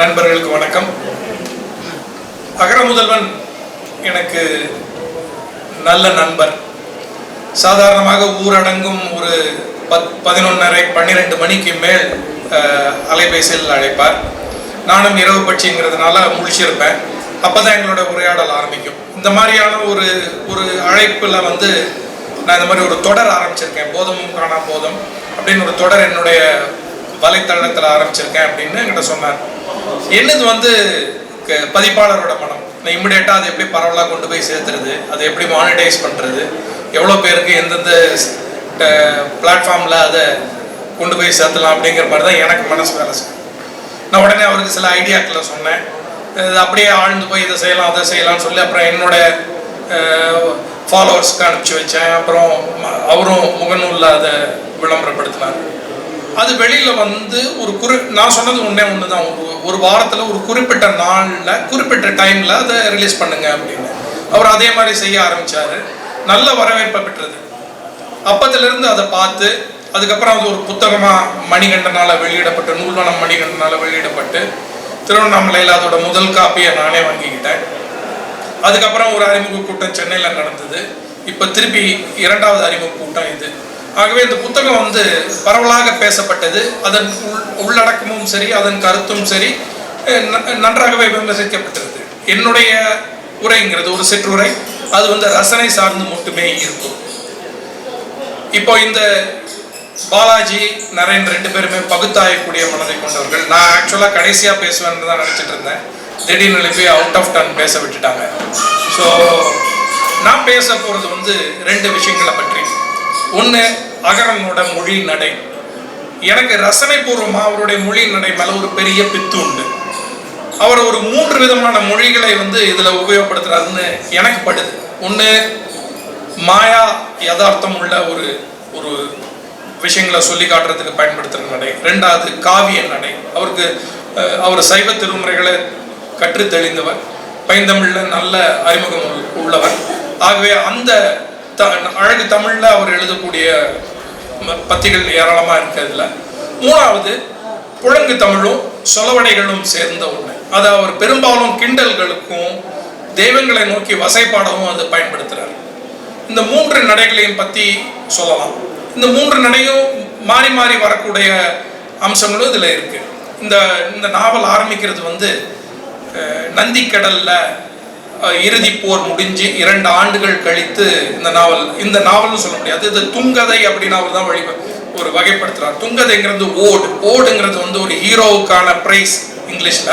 நண்பர்களுக்கு வணக்கம். அகர முதல்வன் எனக்கு நல்ல நண்பர். சாதாரணமாக ஊரடங்கும் ஒரு பத் பதினொன்றரை பன்னிரெண்டு மணிக்கு மேல் அலைபேசியில் அழைப்பார். நானும் இரவு பட்சிங்கிறதுனால முழிச்சிருப்பேன். அப்போ தான் எங்களோட உரையாடல் ஆரம்பிக்கும். இந்த மாதிரியான ஒரு ஒரு அழைப்பில் வந்து நான் இந்த மாதிரி ஒரு தொடர் ஆரம்பிச்சிருக்கேன். போதமும் காணா போதம் அப்படின்னு ஒரு தொடர் என்னுடைய வலைத்தளத்தில் ஆரம்பிச்சிருக்கேன் அப்படின்னு என்கிட்ட சொன்னார். என்னது வந்து பதிப்பாளரோட படம் நான் இம்மிடியேட்டாக அதை எப்படி பரவலாக கொண்டு போய் சேர்த்துறது? அதை எப்படி மானிட்டைஸ் பண்ணுறது எவ்வளோ பேருக்கு எந்தெந்த பிளாட்ஃபார்மில் அதை கொண்டு போய் சேர்த்தலாம் அப்படிங்கிற மாதிரி தான் எனக்கு மனசு வேலை செய்யும் நான் உடனே அவருக்கு சில ஐடியாக்களை சொன்னேன். இது அப்படியே ஆழ்ந்து போய் இதை செய்யலாம் அதை செய்யலாம்னு சொல்லி அப்புறம் என்னோட ஃபாலோவர்ஸ்க்கு அனுப்பிச்சி வச்சேன். அப்புறம் அவரும் முகநூலில் அதை விளம்பரப்படுத்தினார். அது வெளியில் வந்து ஒரு குறி நான் சொன்னது ஒன்றே ஒன்று தான் ஒரு ஒரு வாரத்தில் ஒரு குறிப்பிட்ட நாளில் குறிப்பிட்ட டைமில் அதை ரிலீஸ் பண்ணுங்க அப்படின்னு. அவர் அதே மாதிரி செய்ய ஆரம்பித்தார் நல்ல வரவேற்பை பெற்றது. அப்பத்திலிருந்து அதை பார்த்து அதுக்கப்புறம் அது ஒரு புத்தகமாக மணிகண்டனால் வெளியிடப்பட்டு நூல்வனம் மணிகண்டனால் வெளியிடப்பட்டு திருவண்ணாமலையில் அதோட முதல் காப்பியை நானே வாங்கிக்கிட்டேன். அதுக்கப்புறம் ஒரு அறிமுக கூட்டம் சென்னையில் நடந்தது. இப்போ திருப்பி இரண்டாவது அறிமுக கூட்டம் இது. ஆகவே இந்த புத்தகம் வந்து பரவலாக பேசப்பட்டது. அதன் உள் உள்ளடக்கமும் சரி அதன் கருத்தும் சரி ந- நன்றாகவே விமர்சிக்கப்பட்டிருது என்னுடைய உரைங்கிறது ஒரு சிற்றுரை. அது வந்து ரசனை சார்ந்து மட்டுமே இருக்கும். இப்போ இந்த பாலாஜி நரேன் ரெண்டு பேருமே பகுத்தாயக்கூடிய மனதை கொண்டவர்கள். நான் ஆக்சுவலாக கடைசியாக பேசுவேன்னு தான் நினச்சிட்டு இருந்தேன். திடீர்னு எழுப்பி அவுட் ஆஃப் டர்ன் பேச விட்டுட்டாங்க. ஸோ நான் பேச போகிறது வந்து ரெண்டு விஷயங்களை பற்றி. ஒன்று அகரனோட மொழி நடை. எனக்கு ரசனை பூர்வமாக அவருடைய மொழி நடை மேலே ஒரு பெரிய பித்து உண்டு. அவர் ஒரு மூன்று விதமான மொழிகளை வந்து இதில் உபயோகப்படுத்துறாருன்னு எனக்கு படுது. ஒன்று மாயா யதார்த்தம் உள்ள ஒரு ஒரு விஷயங்களை சொல்லி காட்டுறதுக்கு பயன்படுத்துகிற நடை. ரெண்டாவது காவிய நடை. அவருக்கு அவர் சைவ திருமுறைகளை கற்று தெளிந்தவர் பைந்தமிழில் நல்ல அறிமுகம் உள்- உள்ளவர். ஆகவே அந்த த அழகு தமிழில் அவர் எழுதக்கூடிய பத்திகள் ஏராளமாக இருக்கிறதுல மூணாவது புழங்கு தமிழும் சொலவடைகளும் சேர்ந்த ஒன்று அது அவர் பெரும்பாலும் கிண்டல்களுக்கும் தெய்வங்களை நோக்கி வசைப்பாடவும் அது பயன்படுத்துகிறார் இந்த மூன்று நடைகளையும் பற்றி சொல்லலாம். இந்த மூன்று நடையும் மாறி மாறி வரக்கூடிய அம்சங்களும் இதில் இருக்குது இந்த இந்த நாவல் ஆரம்பிக்கிறது வந்து நந்திக்கடலில் இறுதி போர் முடிஞ்சு இரண்டு ஆண்டுகள் கழித்து இந்த நாவல் இந்த நாவல்னு சொல்ல முடியாது. இது துங்கதை அப்படின்னு அவர் தான் வழி ஒரு வகைப்படுத்துறார். துங்கதைங்கிறது ஓடு. ஓடுங்கிறது வந்து ஒரு ஹீரோவுக்கான பிரைஸ் இங்கிலீஷில்.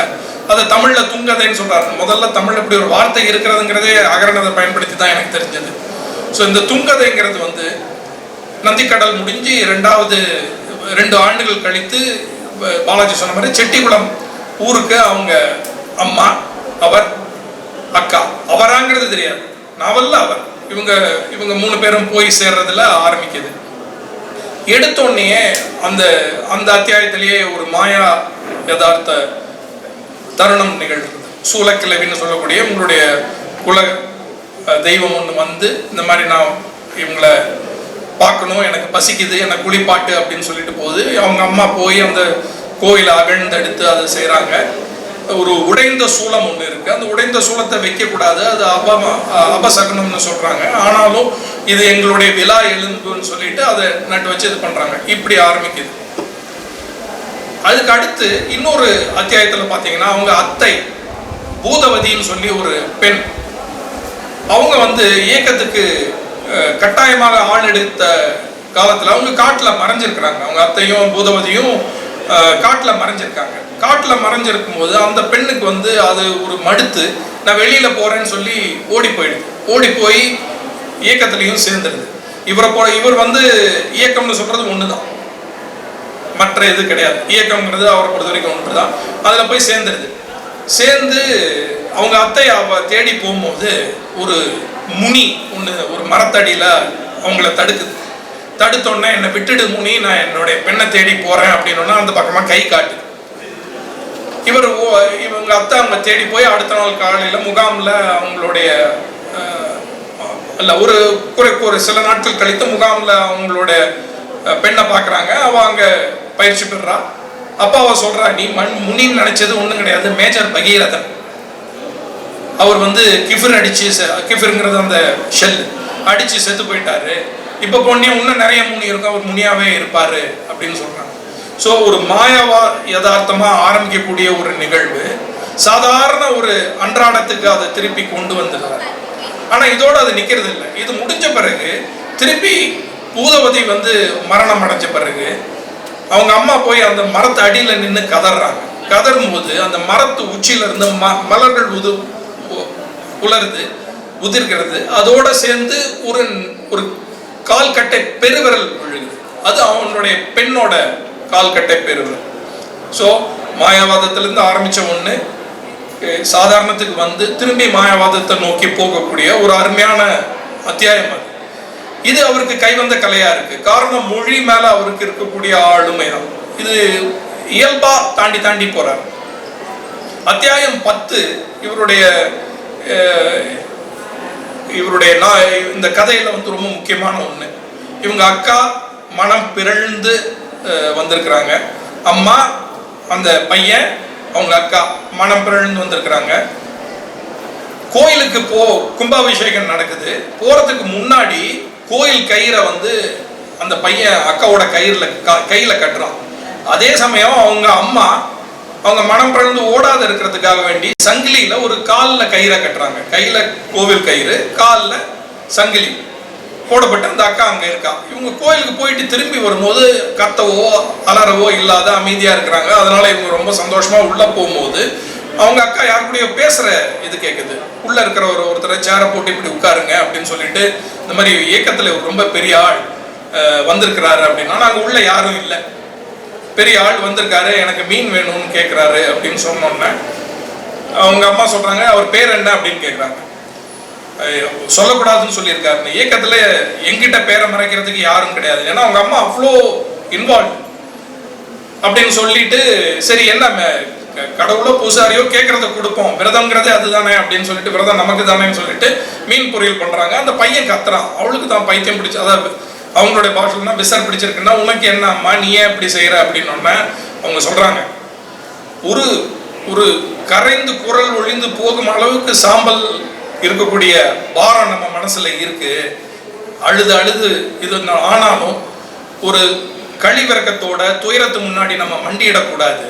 அதை தமிழில் துங்கதைன்னு சொல்றாரு. முதல்ல தமிழ் இப்படி ஒரு வார்த்தை இருக்கிறதுங்கிறதே அகரணத்தை பயன்படுத்தி தான் எனக்கு தெரிஞ்சது. ஸோ இந்த துங்கதைங்கிறது வந்து நந்திக்கடல் முடிஞ்சு ரெண்டாவது ரெண்டு ஆண்டுகள் கழித்து பாலாஜி சொன்ன மாதிரி செட்டிகுளம் ஊருக்கு அவங்க அம்மா அவர் அக்கா அவராங்கிறது தெரியாது. நாவல்ல அவர். இவங்க இவங்க மூணு பேரும் போய் சேர்றதுல ஆரம்பிக்குது. எடுத்தோடனே அந்த அந்த அத்தியாயத்திலேயே ஒரு மாயா யதார்த்த தருணம் நிகழ்கிறது சூலக்கிழவின்னு சொல்லக்கூடிய உங்களுடைய குல தெய்வம் ஒன்று வந்து இந்த மாதிரி நான் இவங்களை பார்க்கணும் எனக்கு பசிக்குது எனக்கு குளிப்பாட்டு அப்படின்னு சொல்லிட்டு போகுது அவங்க அம்மா போய் அந்த கோயிலை அகழ்ந்தெடுத்து அதை செய்கிறாங்க ஒரு உடைந்த சூலம் ஒன்று இருக்குது அந்த உடைந்த சூலத்தை வைக்கக்கூடாது. அது அபமா அபசகனம்னு சொல்கிறாங்க ஆனாலும் இது எங்களுடைய விழா எலும்புன்னு சொல்லிட்டு அதை நட்டு வச்சு இது பண்ணுறாங்க இப்படி ஆரம்பிக்குது. அதுக்கு அடுத்து இன்னொரு அத்தியாயத்தில் பார்த்தீங்கன்னா அவங்க அத்தை பூதவதின்னு சொல்லி ஒரு பெண். அவங்க வந்து இயக்கத்துக்கு கட்டாயமாக ஆள் எடுத்த காலத்தில் அவங்க காட்டில் மறைஞ்சிருக்கிறாங்க. அவங்க அத்தையும் பூதவதியும் காட்டில் மறைஞ்சிருக்காங்க. காட்டில் மறைஞ்சிருக்கும் போது அந்த பெண்ணுக்கு வந்து அது ஒரு மடுத்து நான் வெளியில் போகிறேன்னு சொல்லி ஓடி போயிடுது. ஓடி போய் இயக்கத்துலேயும் சேர்ந்துருது. இவரை போ இவர் வந்து இயக்கம்னு சொல்கிறது ஒன்று தான் மற்ற இது கிடையாது. இயக்கம்ங்கிறது அவரை பொறுத்த வரைக்கும் ஒன்று தான் அதில் போய் சேர்ந்துருது. சேர்ந்து அவங்க அத்தை அவ தேடி போகும்போது ஒரு முனி ஒன்று ஒரு மரத்தடியில் அவங்கள தடுக்குது. தடுத்தோடனே என்னை விட்டுடு முனி நான் என்னுடைய பெண்ணை தேடி போகிறேன் அப்படின்னோன்னா அந்த பக்கமாக கை காட்டு. இவர் ஓ- இவங்க அத்தை அவங்க தேடி போய் அடுத்த நாள் காலையில் முகாமில் அவங்களுடைய இல்லை ஒரு குறை ஒரு சில நாட்கள் கழித்து முகாமில் அவங்களோட பெண்ணை பார்க்குறாங்க. அவள் அங்கே பயிற்சி பெறுறா. அப்பாவை சொல்றா நீ மண் முனின்னு நினைச்சது ஒன்றும் கிடையாது. மேஜர் பகீரதன். அவர் வந்து கிஃபர் அடிச்சு செ- கிஃபருங்கிறது அந்த ஷெல் அடிச்சு செத்து போயிட்டாரு. இப்போ பொண்ணே இன்னும் நிறைய முனி இருக்கும் அவர் முனியாவே இருப்பாரு அப்படின்னு சொல்றாங்க. ஸோ ஒரு மாயாவா யதார்த்தமா ஆரம்பிக்கக்கூடிய ஒரு நிகழ்வு சாதாரண ஒரு அன்றாடத்துக்கு அதை திருப்பி கொண்டு வந்துடுறாரு. ஆனா இதோட அது நிக்கிறது இல்லை. இது முடிஞ்ச பிறகு திருப்பி பூதவதி வந்து மரணம் அடைஞ்ச பிறகு அவங்க அம்மா போய் அந்த மரத்து அடியில நின்று கதறாங்க. கதறும்போது அந்த மரத்து உச்சியில இருந்து ம மலர்கள் உது உலருது உதிர்கிறது. அதோட சேர்ந்து ஒரு ஒரு கால்கட்டை பெருவிரல் விழுகுது அது அவனுடைய பெண்ணோட கால்கட்டை பெருவிரல். ஸோ மாயாவாதத்திலிருந்து ஆரம்பித்த ஒன்று சாதாரணத்துக்கு வந்து திரும்பி மாயாவாதத்தை நோக்கி போகக்கூடிய ஒரு அருமையான அத்தியாயம் அது. இது அவருக்கு கைவந்த கலையாக இருக்கு. காரணம் மொழி மேலே அவருக்கு இருக்கக்கூடிய ஆளுமை தான். இது இயல்பா தாண்டி தாண்டி போறார். அத்தியாயம் பத்து இவருடைய இவருடைய நான் இந்த கதையில் வந்து ரொம்ப முக்கியமான ஒன்று இவங்க அக்கா மனம் பிறழ்ந்து வந்திருக்கிறாங்க. அம்மா அந்த பையன் அவங்க அக்கா மனம் பிறழ்ந்து வந்திருக்கிறாங்க. கோயிலுக்கு போ கும்பாபிஷேகம் நடக்குது. போகிறதுக்கு முன்னாடி கோயில் கயிறை வந்து அந்த பையன் அக்காவோட கயிறில் க- கையில் கட்டுறான். அதே சமயம் அவங்க அம்மா அவங்க மனம் பிறந்து ஓடாத இருக்கிறதுக்காக வேண்டி சங்கிலியில ஒரு காலில் கயிறை கட்டுறாங்க. கையில கோவில் கயிறு காலில் சங்கிலி. போடப்பட்டு அந்த அக்கா அங்கே இருக்கா. இவங்க கோயிலுக்கு போயிட்டு திரும்பி வரும்போது கத்தவோ அலறவோ இல்லாத அமைதியாக இருக்கிறாங்க. அதனால இவங்க ரொம்ப சந்தோஷமா உள்ள போகும்போது அவங்க அக்கா யார் கூடயோ இது கேட்குது உள்ள இருக்கிற ஒரு ஒருத்தரை சேரை போட்டு இப்படி உட்காருங்க அப்படின்னு சொல்லிட்டு இந்த மாதிரி இயக்கத்தில் ரொம்ப பெரிய ஆள் வந்திருக்கிறாரு அப்படின்னா நாங்க உள்ள யாரும் இல்லை. பெரிய ஆள் வந்திருக்காரு எனக்கு மீன் வேணும்னு கேட்குறாரு அப்படின்னு சொன்னோன்னே அவங்க அம்மா சொல்கிறாங்க அவர் பேர் என்ன? அப்படின்னு கேட்குறாங்க சொல்லக்கூடாதுன்னு சொல்லியிருக்காரு. இந்த எங்கிட்ட பேரை மறைக்கிறதுக்கு யாரும் கிடையாது. ஏன்னா அவங்க அம்மா அவ்வளோ இன்வால்வ் அப்படின்னு சொல்லிட்டு சரி என்ன க- கடவுளோ பூசாரியோ கேட்கறத கொடுப்போம். விரதம்ங்கிறதே அதுதானே? அப்படின்னு சொல்லிட்டு விரதம் நமக்கு தானேன்னு சொல்லிட்டு மீன் பொரியல் பண்றாங்க. அந்த பையன் கத்துறான். அவளுக்கு தான் பைத்தியம் பிடிச்சி அதாவது அவங்களுடைய பாஷைனா விசர் பிடிச்சிருக்குன்னா உனக்கு என்ன அம்மா நீ ஏன் இப்படி செய்கிற அப்படின்னு அவங்க சொல்கிறாங்க ஒரு ஒரு கரைந்து குரல் ஒழிந்து போகும் அளவுக்கு சாம்பல் இருக்கக்கூடிய பாரம் நம்ம மனசில் இருக்கு. அழுது அழுது இது ஆனாலும் ஒரு கழிவிறக்கத்தோட துயரத்து முன்னாடி நம்ம மண்டியிடக்கூடாது.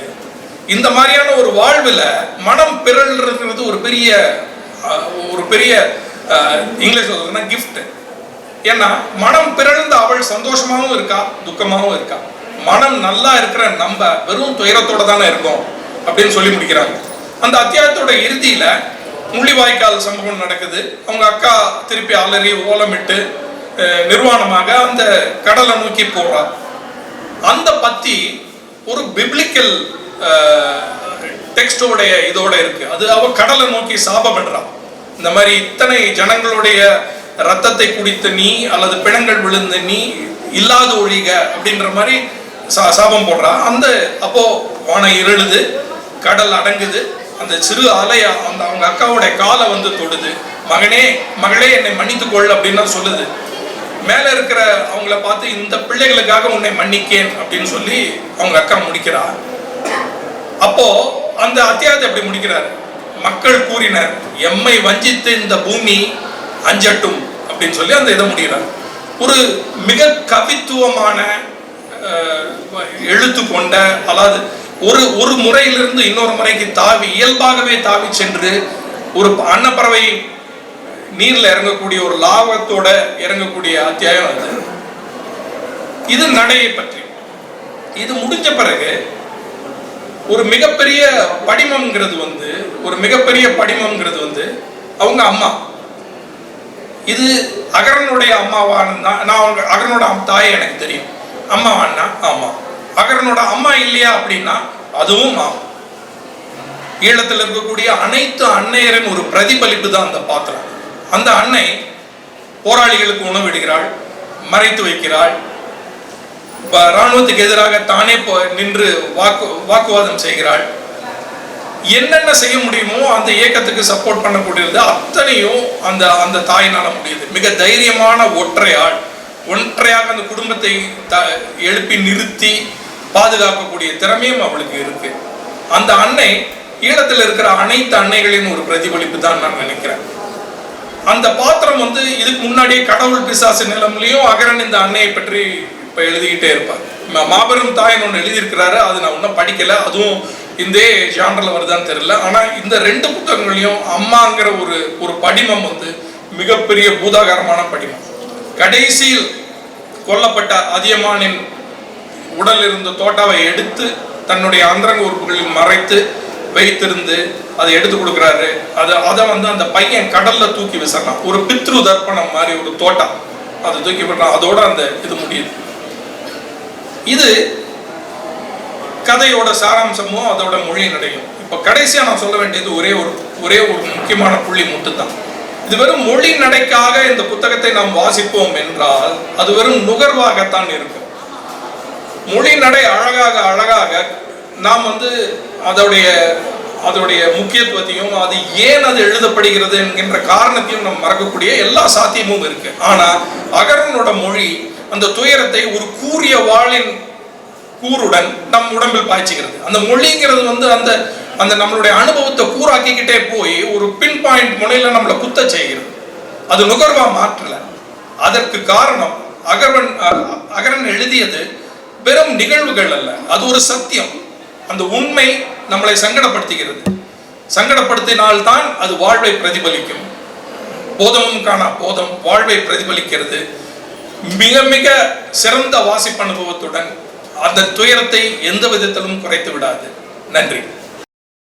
இந்த மாதிரியான ஒரு வாழ்வில் மனம் பிறல்றது ஒரு பெரிய ஒரு பெரிய இங்கிலீஷ் சொல்றதுன்னா கிஃப்ட் ஏன்னா மனம் பிறழ்ந்த அவள் சந்தோஷமாகவும் இருக்கா துக்கமாகவும் இருக்கா? மனம் நல்லா இருக்கிற நம்ம வெறும் துயரத்தோட தானே இருக்கோம் அப்படின்னு சொல்லி முடிக்கிறாங்க. அந்த அத்தியாயத்தோட இறுதியில முள்ளிவாய்க்கால் சம்பவம் நடக்குது. அவங்க அக்கா திருப்பி அலறி ஓலமிட்டு நிர்வாணமாக அந்த கடலை நோக்கி போறா. அந்த பத்தி ஒரு பிப்ளிக்கல் டெக்ஸ்டோடைய இதோட இருக்கு. அது அவ கடலை நோக்கி சாபப்படுறான் இந்த மாதிரி இத்தனை ஜனங்களுடைய ரத்தத்தை குடித்து நீ அல்லது பிணங்கள் விழுந்த நீ இல்லாத ஒழிக அப்படின்ற மாதிரி சா- சாபம் போடுறா. அந்த அப்போ வானம் இருளுது கடல் அடங்குது. அந்த சிறு அலை அந்த அவங்க அக்காவுடைய காலை வந்து தொடுது. மகனே மகளே என்னை மன்னித்துக்கொள் அப்படின்னு சொல்லுது. மேல இருக்கிற அவங்கள பார்த்து இந்த பிள்ளைகளுக்காக உன்னை மன்னிக்கேன் அப்படின்னு சொல்லி அவங்க அக்கா முடிக்கிறா. அப்போ அந்த அத்தியாயத்தை அப்படி முடிக்கிறார். மக்கள் கூறினர் எம்மை வஞ்சித்து இந்த பூமி அஞ்சட்டும் அப்படின்னு சொல்லி அந்த இதை முடிகிறார். ஒரு மிக கவித்துவமான எழுத்து கொண்ட அதாவது ஒரு ஒரு முறையிலிருந்து இன்னொரு முறைக்கு தாவி இயல்பாகவே தாவி சென்று ஒரு அன்னப்பறவை நீர்ல இறங்கக்கூடிய ஒரு லாபத்தோட இறங்கக்கூடிய அத்தியாயம் அது. இது நடையை பற்றி. இது முடிஞ்ச பிறகு ஒரு மிகப்பெரிய படிமம்ங்கிறது வந்து ஒரு மிகப்பெரிய படிமம்ங்கிறது வந்து அவங்க அம்மா. இது அகரனுடைய அம்மாவான்னா நான் அவங்க அகரனோட அம்- தாய் எனக்கு தெரியும். அம்மாவான்னா ஆமா அகரனோட அம்மா இல்லையா அப்படின்னா அதுவும் ஆமா ஈழத்தில் இருக்கக்கூடிய அனைத்து அன்னையரின் ஒரு பிரதிபலிப்பு தான் அந்த பாத்திரம். அந்த அன்னை போராளிகளுக்கு உணவிடுகிறாள் மறைத்து வைக்கிறாள். இப்போ ராணுவத்துக்கு எதிராக தானே போ- நின்று வாக்கு வாக்குவாதம் செய்கிறாள். என்னென்ன செய்ய முடியுமோ அந்த இயக்கத்துக்கு சப்போர்ட் பண்ணக்கூடியது அத்தனையும் அந்த அந்த தாயினால் முடியுது. மிக தைரியமான ஒற்றையாள் ஒற்றையாக அந்த குடும்பத்தை த எழுப்பி நிறுத்தி பாதுகாக்கக்கூடிய திறமையும் அவளுக்கு இருக்கு. அந்த அன்னை ஈழத்தில் இருக்கிற அனைத்து அன்னைகளின் ஒரு பிரதிபலிப்பு தான் நான் நினைக்கிறேன். அந்த பாத்திரம் வந்து இதுக்கு முன்னாடியே கடவுள் பிசாசு நிலம்லையும் அகரன் இந்த அன்னையை பற்றி இப்போ எழுதிக்கிட்டே இருப்பார். ம- மாபெரும் தாயின் ஒன்று எழுதியிருக்கிறாரு அது நான் ஒன்றும் படிக்கல. அதுவும் இந்த ஜானரில் வருதான்னு தெரியல. ஆனா இந்த ரெண்டு புத்தகங்களையும் அம்மாங்கிற ஒரு ஒரு படிமம் வந்து மிகப்பெரிய பூதாகரமான படிமம். கடைசியில் கொல்லப்பட்ட அதியமானின் உடல் இருந்த தோட்டாவை எடுத்து தன்னுடைய அந்தரங்க உறுப்புகளில் மறைத்து வைத்திருந்து அதை எடுத்து கொடுக்குறாரு. அதை அதை வந்து அந்த பையன் கடல்ல தூக்கி விசறான் ஒரு பித்ரு தர்ப்பணம் மாதிரி ஒரு தோட்டம் அதை தூக்கி விடுறான். அதோட அந்த இது முடியுது. இது கதையோட சாராம்சமும் அதோட மொழி நடையும். இப்போ கடைசியாக நான் சொல்ல வேண்டியது ஒரே ஒரு ஒரே ஒரு முக்கியமான புள்ளி மட்டும்தான். இது வெறும் மொழி நடைக்காக இந்த புத்தகத்தை நாம் வாசிப்போம் என்றால் அது வெறும் நுகர்வாகத்தான் இருக்கும். மொழி நடை அழகாக அழகாக நாம் வந்து அதோடைய அதோடைய முக்கியத்துவத்தையும் அது ஏன் அது எழுதப்படுகிறது என்கின்ற காரணத்தையும் நம்ம மறக்கக்கூடிய எல்லா சாத்தியமும் இருக்கு. ஆனால் அகரனோட மொழி அந்த துயரத்தை ஒரு கூறிய வாளின் கூறுடன் நம் உடம்பில் பாய்ச்சிக்கிறது அந்த மொழிங்கிறது வந்து அந்த அந்த நம்மளுடைய அனுபவத்தை கூறாக்கிக்கிட்டே போய் ஒரு பின் பாயிண்ட் முனையில நம்மளை குத்த செய்கிறது. அது நுகர்வா மாற்றல. அதற்கு காரணம் அகர்வன் அகரன் எழுதியது வெறும் நிகழ்வுகள் அல்ல. அது ஒரு சத்தியம். அந்த உண்மை நம்மளை சங்கடப்படுத்துகிறது. சங்கடப்படுத்தினால்தான் அது வாழ்வை பிரதிபலிக்கும். போதமும் காணா போதம் வாழ்வை பிரதிபலிக்கிறது. மிக மிக சிறந்த வாசிப்பு அனுபவத்துடன் அந்த துயரத்தை எந்த விதத்திலும் குறைத்து விடாது. நன்றி.